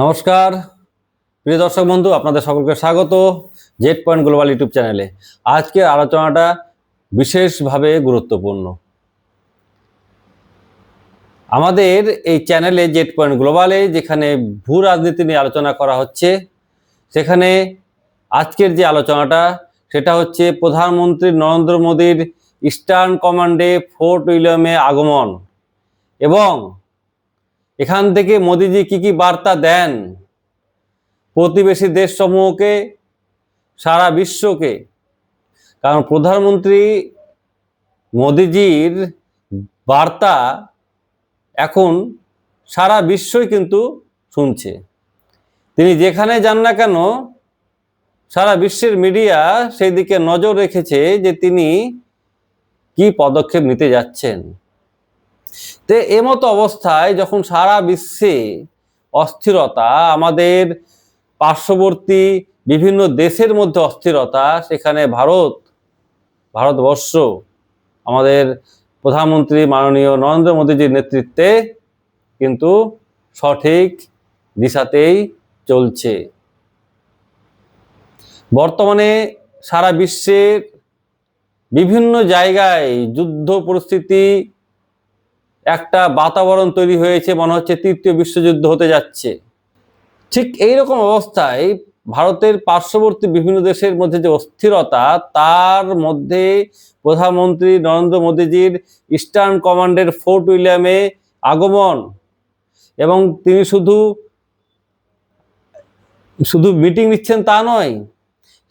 নমস্কার। প্রিয় দর্শক বন্ধু, আপনাদের সকলকে স্বাগত জেড পয়েন্ট গ্লোবাল ইউটিউব চ্যানেলে। আজকের আলোচনাটা বিশেষভাবে গুরুত্বপূর্ণ। আমাদের এই চ্যানেলে জেড পয়েন্ট গ্লোবালে যেখানে ভূ রাজনীতি নিয়ে আলোচনা করা হচ্ছে, সেখানে আজকের যে আলোচনাটা, সেটা হচ্ছে প্রধানমন্ত্রী নরেন্দ্র মোদীর ইস্টার্ন কমান্ডে ফোর্ট উইলিয়ামে আগমন এবং এখান থেকে মোদিজি কি কি বার্তা দেন? প্রতিবেশী দেশসমূহকে, সারা বিশ্বকে। কারণ প্রধানমন্ত্রী মোদিজির বার্তা এখন সারা বিশ্বই কিন্তু শুনছে। তিনি যেখানে যান না কেন, সারা বিশ্বের মিডিয়া সেই দিকে নজর রেখেছে যে তিনি কি পদক্ষেপ নিতে যাচ্ছেন। তো এমতো অবস্থায় যখন সারা বিশ্বে অস্থিরতা, আমাদের পার্শ্ববর্তী বিভিন্ন দেশের মধ্যে অস্থিরতা, সেখানে ভারত, ভারতবর্ষ, আমাদের প্রধানমন্ত্রী মাননীয় নরেন্দ্র মোদীজির নেতৃত্বে কিন্তু সঠিক দিশাতেই চলছে। বর্তমানে সারা বিশ্বের বিভিন্ন জায়গায় যুদ্ধ পরিস্থিতি একটা বাতাবরণ তৈরি হয়েছে, মনে হচ্ছে তৃতীয় বিশ্বযুদ্ধ হতে যাচ্ছে। ঠিক এই রকম অবস্থায় ভারতের পার্শ্ববর্তী বিভিন্ন দেশের মধ্যে যে অস্থিরতা, তার মধ্যে প্রধানমন্ত্রী নরেন্দ্র মোদীজির ইস্টার্ন কমান্ডের ফোর্ট উইলিয়ামে আগমন এবং তিনি শুধু শুধু মিটিং নিচ্ছেন তা নয়,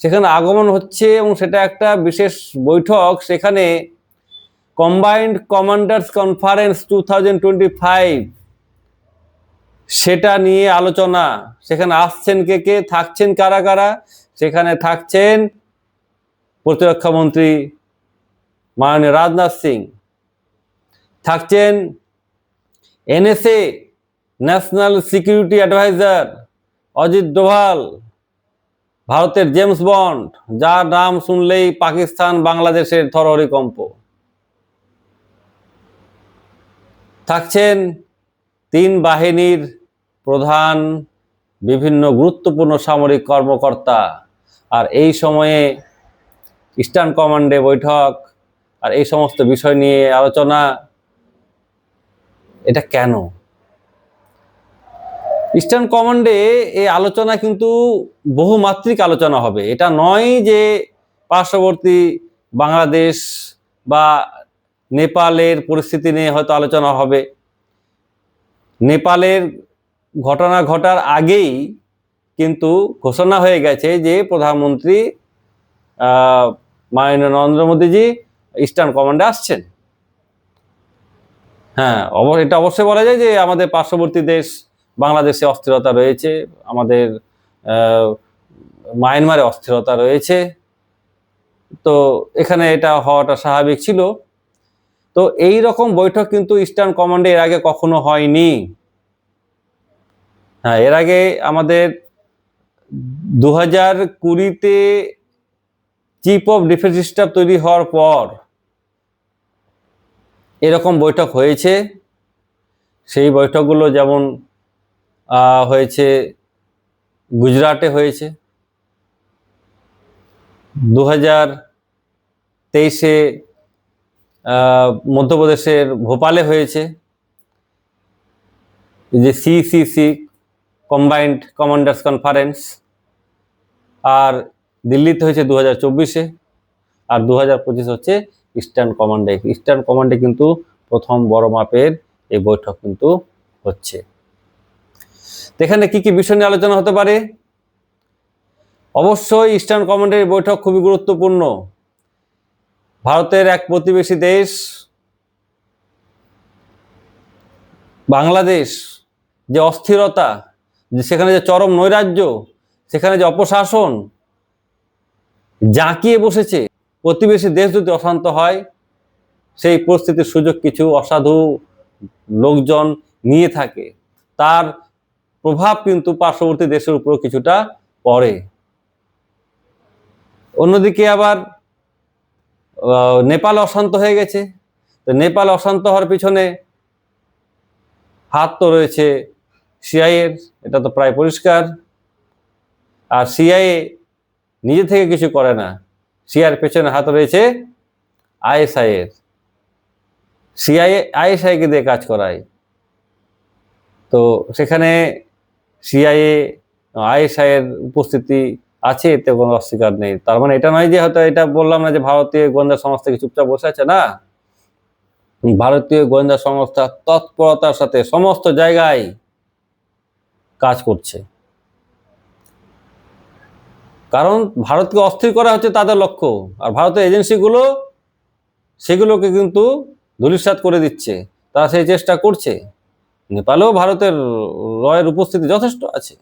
সেখানে আগমন হচ্ছে এবং সেটা একটা বিশেষ বৈঠক, সেখানে combined commanders conference two thousand twenty five. সেটা নিয়ে আলোচনা। সেখানে আসছেন কে কে? থাকছেন কারা কারা? সেখানে থাকছেন প্রতিরক্ষা মন্ত্রী মাননীয় রাজনাথ সিং। থাকছেন NSA national security adviser Ajit Doval ভারতের জেমস বন্ড, যার নাম শুনলেই পাকিস্তান বাংলাদেশের থরহরিকম্প থাকছেন তিন বাহিনীর প্রধান বিভিন্ন গুরুত্বপূর্ণ সামরিক কর্মকর্তা। আর এই সময়ে ইস্টার্ন কমান্ডে বৈঠক, আর এই সমস্ত বিষয় নিয়ে আলোচনা, এটা কেন? ইস্টার্ন কমান্ডে এই আলোচনা কিন্তু বহুমাত্রিক আলোচনা হবে। এটা নয় যে পার্শ্ববর্তী বাংলাদেশ বা নেপালের পরিস্থিতি নিয়ে হয়তো আলোচনা হবে। নেপালের ঘটনা ঘটার আগেই কিন্তু ঘোষণা হয়ে গেছে যে প্রধানমন্ত্রী মাননীয় নরেন্দ্র মোদীজি ইস্টার্ন কমান্ডে আসছেন। হ্যাঁ এটা অবশ্যই বলা যায় যে আমাদের পার্শ্ববর্তী দেশ বাংলাদেশে অস্থিরতা রয়েছে, আমাদের মায়ানমারে অস্থিরতা রয়েছে। তো এখানে এটা হওয়াটা স্বাভাবিক ছিল। তো এই রকম বৈঠক কিন্তু ইস্টার্ন কমান্ডে এর আগে কখনো হয়নি। হ্যাঁ এর আগে আমাদের দু হাজার কুড়িতে চিফ অফ ডিফেন্স স্টাফ তৈরি হওয়ার পর এরকম বৈঠক হয়েছে। সেই বৈঠকগুলো যেমন হয়েছে গুজরাটে হয়েছে। দু হাজার তেইশে মধ্যপ্রদেশের ভোপালে হয়েছে। যে সিসিসি কম্বাইন্ড কমান্ডার্স কনফারেন্স আর দিল্লিতে হয়েছে দু হাজার চব্বিশে, আর দু হাজার পঁচিশ হচ্ছে ইস্টার্ন কমান্ডে ইস্টার্ন কমান্ডে কিন্তু প্রথম বড় মাপের এই বৈঠক কিন্তু হচ্ছে। এখানে কি কি বিষয় নিয়ে আলোচনা হতে পারে? অবশ্যই ইস্টার্ন কমান্ডের বৈঠক খুবই গুরুত্বপূর্ণ। ভারতের এক প্রতিবেশী দেশ, বাংলাদেশ, যে অস্থিরতা সেখানে যে চরম নৈরাজ্য, সেখানে যে অপশাসন জাঁকিয়ে বসেছে, প্রতিবেশী দেশ যদি অশান্ত হয়, সেই পরিস্থিতির সুযোগ কিছু অসাধু লোকজন নিয়ে থাকে। তার প্রভাব কিন্তু পার্শ্ববর্তী দেশের উপর কিছুটা পড়ে। অন্যদিকে আবার নেপাল অশান্ত হয়ে গেছে। তো নেপাল অশান্ত হওয়ার পিছনে হাত তো রয়েছে সিআইএর এটা তো প্রায় পরিষ্কার। আর সিআইএ নিজে থেকে কিছু করে না। সিআর পেছনে হাত রয়েছে আইএসআই এর। সিআইএ আইএসআইকে দিয়ে কাজ করায়। তো সেখানে সিআইএ আইএসআই এর উপস্থিতি আছে, এতে কোনো অস্বীকার নেই। তার মানে এটা নয় যে হয়তো এটা বললাম না যে ভারতীয় গোয়েন্দা সংস্থা কি চুপচাপ বসে আছে, না। ভারতীয় গোয়েন্দা সংস্থা তৎপরতার সাথে সমস্ত জায়গায় কাজ করছে। কারণ ভারতকে অস্থির করা হচ্ছে তাদের লক্ষ্য। আর ভারতের এজেন্সিগুলো, সেগুলোকে কিন্তু ধূলিসাৎ করে দিচ্ছে। তারা সেই চেষ্টা করছে। নেপালেও ভারতের রয়ের উপস্থিতি যথেষ্ট আছে।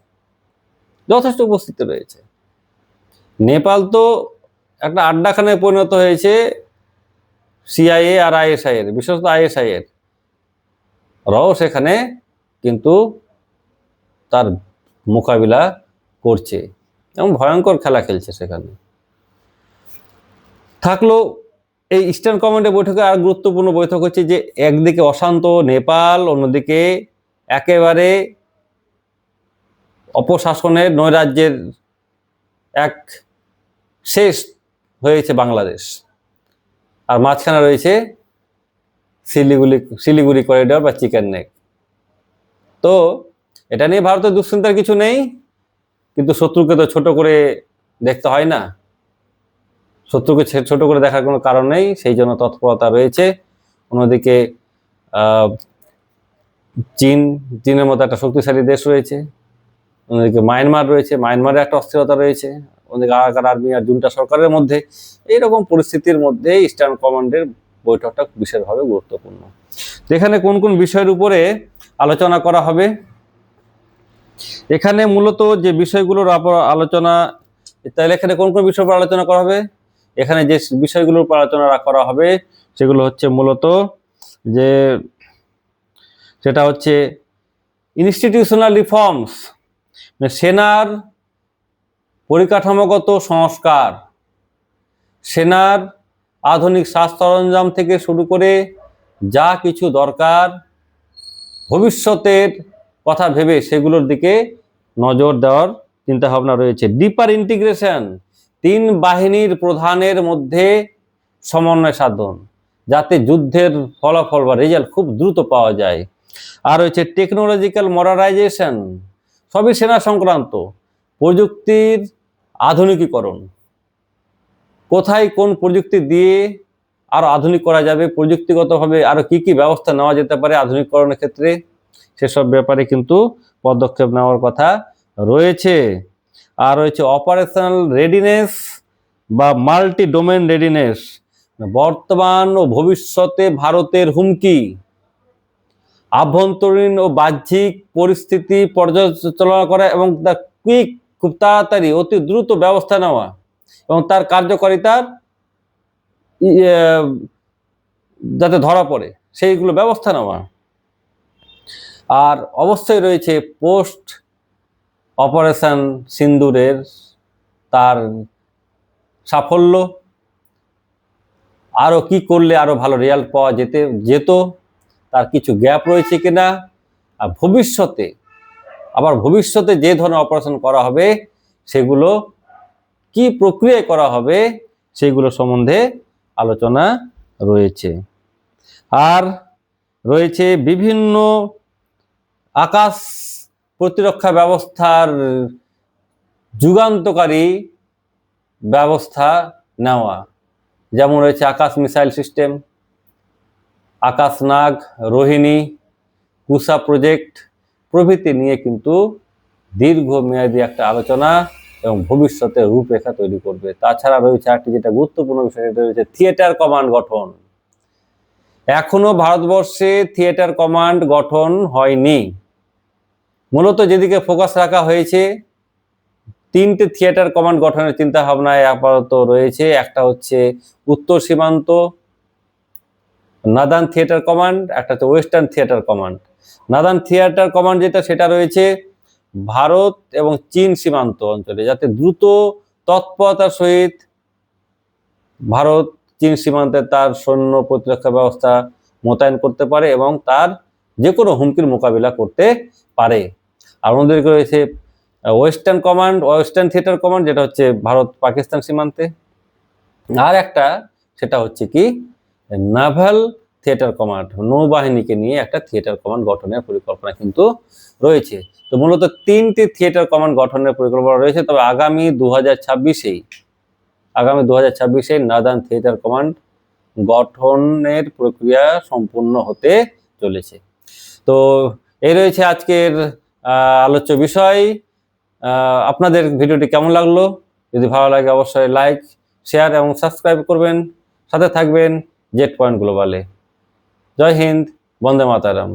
যথেষ্ট উপস্থিতি রয়েছে। নেপাল তো একটা আড্ডাখানায় পরিণত হয়েছে সিআইএ আর আইএসআই এর, বিশেষত আইএসআই এর। রাও সেখানে কিন্তু তার মোকাবিলা করছে। এবং ভয়ঙ্কর খেলা খেলছে সেখানে। থাকল এই ইস্টার্ন কমান্ডের বৈঠকে আর গুরুত্বপূর্ণ বৈঠক হচ্ছে যে, একদিকে অশান্ত নেপাল, অন্যদিকে একেবারে অপশাসনের নৈরাজ্যের এক শেষ হয়েছে বাংলাদেশ। আর মাঝখানে রয়েছে শিলিগুড়ি শিলিগুড়ি করিডর বা চিকেন নেক তো এটা নিয়ে ভারতের দুশ্চিন্তার কিছু নেই, কিন্তু শত্রুকে তো ছোট করে দেখতে হয় না। শত্রুকে ছোট করে দেখার কোনো কারণ নেই, সেই জন্য তৎপরতা রয়েছে। অন্যদিকে চীন, চীনের মতো একটা শক্তিশালী দেশ রয়েছে। অন্যদিকে মায়ানমার রয়েছে, মায়ানমারে একটা অস্থিরতা রয়েছে অন্যদিকে আগার আর্মি আর জুন্টা সরকারের মধ্যে। এইরকম পরিস্থিতির মধ্যে ইস্টার্ন কমান্ডের বৈঠকটা বিশেষভাবে গুরুত্বপূর্ণ। এখানে কোন কোন বিষয়ের উপরে আলোচনা করা হবে, এখানে মূলত যে বিষয়গুলোর আলোচনা, তাহলে এখানে কোন কোন বিষয়ের উপর আলোচনা করা হবে? এখানে যে বিষয়গুলোর উপর আলোচনা করা হবে, সেগুলো হচ্ছে মূলত যে, সেটা হচ্ছে ইনস্টিটিউশনাল রিফর্মস সেনার পরিকাঠামোগত সংস্কার, সেনার আধুনিক স্বাস্থ্য সরঞ্জাম থেকে শুরু করে যা কিছু দরকার ভবিষ্যতের কথা ভেবে সেগুলোর দিকে নজর দেওয়ার চিন্তা ভাবনা রয়েছে। ডিপার ইন্টিগ্রেশন, তিন বাহিনীর প্রধানের মধ্যে সমন্বয় সাধন, যাতে যুদ্ধের ফলাফল বা রেজাল্ট খুব দ্রুত পাওয়া যায়। আর রয়েছে টেকনোলজিক্যাল মডার্নাইজেশন সবই সেনা সংক্রান্ত। প্রযুক্তির আধুনিকীকরণ। কোথায় কোন প্রযুক্তি দিয়ে আরও আধুনিক করা যাবে, প্রযুক্তিগতভাবে আরও কি কি ব্যবস্থা নেওয়া যেতে পারে আধুনিকরণের ক্ষেত্রে, সেসব ব্যাপারে কিন্তু পদক্ষেপ নেওয়ার কথা রয়েছে। আর রয়েছে অপারেশনাল রেডিনেস বা মাল্টি ডোমেন রেডিনেস বর্তমান ও ভবিষ্যতে ভারতের হুমকি। আভ্যন্তরীণ ও বাহ্যিক পরিস্থিতি পর্যালোচনা করা এবং দ্য কুইক খুব তাড়াতাড়ি, অতি দ্রুত ব্যবস্থা নেওয়া এবং তার কার্যকারিতার যাতে ধরা পড়ে, সেইগুলো ব্যবস্থা নেওয়া। আর অবশ্যই রয়েছে পোস্ট অপারেশন সিন্দুরের তার সাফল্য। আরও কি করলে আরও ভালো রেজাল্ট পাওয়া যেতে, যেত? তার কিছু গ্যাপ রয়েছে কিনা? আর ভবিষ্যতে, আবার ভবিষ্যতে যে ধরনের অপারেশন করা হবে, সেগুলো কি প্রক্রিয়ায় করা হবে, সেগুলো সম্বন্ধে আলোচনা রয়েছে। আর রয়েছে বিভিন্ন আকাশ প্রতিরক্ষা ব্যবস্থার যুগান্তকারী ব্যবস্থা নেওয়া। যেমন রয়েছে Akash missile system Akash Nag Rohini Kusha project প্রভৃতি নিয়ে কিন্তু দীর্ঘমেয়াদী একটা আলোচনা এবং ভবিষ্যতে রূপরেখা তৈরি করবে। তাছাড়া রয়েছে একটি যেটা গুরুত্বপূর্ণ বিষয়, সেটা রয়েছে থিয়েটার কমান্ড গঠন। এখনও ভারতবর্ষে থিয়েটার কমান্ড গঠন হয়নি। মূলত যেদিকে ফোকাস রাখা হয়েছে, তিনটে থিয়েটার কমান্ড গঠনের চিন্তা ভাবনায় আপাতত রয়েছে। একটা হচ্ছে উত্তর সীমান্ত নাদান থিয়েটার কমান্ড, একটা হচ্ছে western theatre command. Northern theatre command যেটা, সেটা রয়েছে ভারত এবং চীন সীমান্ত অঞ্চলে, যাতে দ্রুত তৎপরতার সহিত ভারত চীন সীমান্তে তার সৈন্য প্রতিরক্ষা ব্যবস্থা মোতায়েন করতে পারে এবং তার যে কোনো হুমকির মোকাবিলা করতে পারে। আর অন্যদিকে রয়েছে western command, western theatre command, যেটা হচ্ছে ভারত পাকিস্তান সীমান্তে। আর একটা, সেটা হচ্ছে কি নাভাল থিয়েটার কমান্ড নৌবাহিনীকে নিয়ে একটা থিয়েটার কমান্ড গঠনের পরিকল্পনা কিন্তু রয়েছে। তো মূলত তিনটি থিয়েটার কমান্ড গঠনের পরিকল্পনা রয়েছে, তবে আগামী দু হাজার ছাব্বিশেই, আগামী দু হাজার ছাব্বিশে নাদান থিয়েটার কমান্ড গঠনের প্রক্রিয়া সম্পূর্ণ হতে চলেছে। তো এই রয়েছে আজকের আলোচ্য বিষয়। আপনাদের ভিডিওটি কেমন লাগল? যদি ভালো লাগে অবশ্যই লাইক শেয়ার এবং সাবস্ক্রাইব করবেন। সাথে থাকবেন। জেট পয়েন্ট গ্লোবালে। জয় হিন্দ বন্দে মাতারাম।